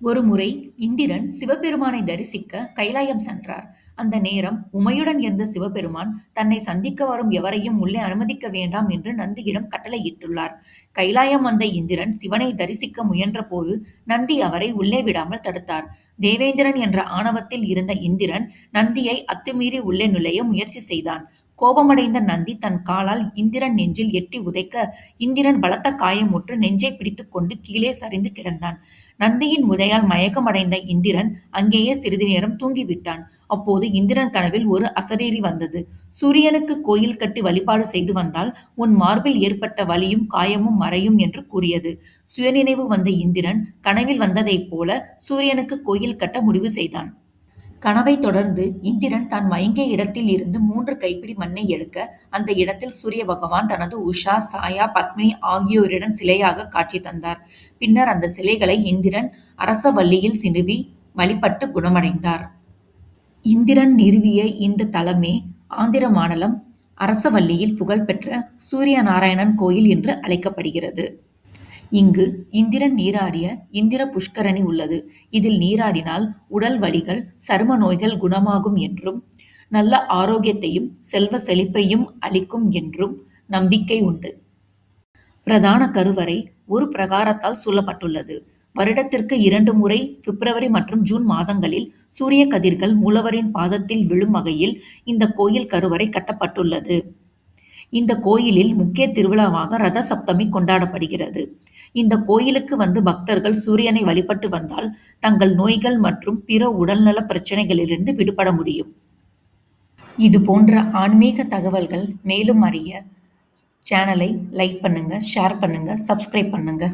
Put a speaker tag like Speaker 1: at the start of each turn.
Speaker 1: ஒருமுறை இந்திரன் சிவபெருமானை தரிசிக்க கைலாயம் சென்றார். அந்த நேரம் உமையுடன் இருந்த சிவபெருமான் தன்னை சந்திக்க வரும் எவரையும் உள்ளே அனுமதிக்க வேண்டாம் என்று நந்தியிடம் கட்டளையிட்டுள்ளார். கைலாயம் வந்த இந்திரன் சிவனை தரிசிக்க முயன்றபோது நந்தி அவரை உள்ளே விடாமல் தடுத்தார். தேவேந்திரன் என்ற ஆணவத்தில் இருந்த இந்திரன் நந்தியை அத்துமீறி உள்ளே நுழைய முயற்சி செய்தான். கோபமடைந்த நந்தி தன் காலால் இந்திரன் நெஞ்சில் எட்டி உதைக்க இந்திரன் பலத்த காயமுற்று நெஞ்சை பிடித்துக்கொண்டு கீழே சரிந்து கிடந்தான். நந்தியின் உதையால் மயக்கமடைந்த இந்திரன் அங்கேயே சிறிது நேரம் தூங்கிவிட்டான். அப்போது இந்திரன் கனவில் ஒரு அசரீரி வந்தது. சூரியனுக்கு கோயில் கட்டி வழிபாடு செய்து வந்தால் உன் மார்பில் ஏற்பட்ட வலியும் காயமும் மறையும் என்று கூறியது. சுயநினைவு வந்த இந்திரன் கனவில் வந்ததைப் போல சூரியனுக்கு கோயில் கட்ட முடிவு செய்தான். கனவைத் தொடர்ந்து இந்திரன் தான் மயங்கிய இடத்தில் இருந்து மூன்று கைப்பிடி மண்ணை எடுக்க அந்த இடத்தில் சூரிய பகவான் தனது உஷா, சாயா, பத்மினி ஆகியோரிடம் சிலையாக காட்சி தந்தார். பின்னர் அந்த சிலைகளை இந்திரன் அரசவல்லியில் சினுவி வழிபட்டு குணமடைந்தார். இந்திரன் நிறுவிய இந்த தலமே ஆந்திர மாநிலம் அரசவல்லியில் புகழ்பெற்ற சூரிய நாராயணன் கோயில் என்று அழைக்கப்படுகிறது. இங்கு இந்திரன் நீராடிய இந்திர புஷ்கரணி உள்ளது. இதில் நீராடினால் உடல் வலிகள், சரும நோய்கள் குணமாகும் என்றும், நல்ல ஆரோக்கியத்தையும், செல்வ செழிப்பையும் அளிக்கும் என்றும் நம்பிக்கை உண்டு. பிரதான கருவறை ஒரு பிரகாரத்தால் சூழப்பட்டுள்ளது. வருடத்திற்கு இரண்டு முறை பிப்ரவரி மற்றும் ஜூன் மாதங்களில் சூரிய கதிர்கள் மூலவரின் பாதத்தில் விழும் வகையில் இந்த கோயில் கருவறை கட்டப்பட்டுள்ளது. இந்த கோயிலில் முக்கிய திருவிழாவாக ரத சப்தமி கொண்டாடப்படுகிறது. இந்த கோயிலுக்கு வந்து பக்தர்கள் சூரியனை வழிபட்டு வந்தால் தங்கள் நோய்கள் மற்றும் பிற உடல்நல பிரச்சனைகளிலிருந்து விடுபட முடியும். இது போன்ற ஆன்மீக தகவல்கள் மேலும் அறிய சேனலை லைக் பண்ணுங்க, ஷேர் பண்ணுங்க, சப்ஸ்கிரைப் பண்ணுங்க.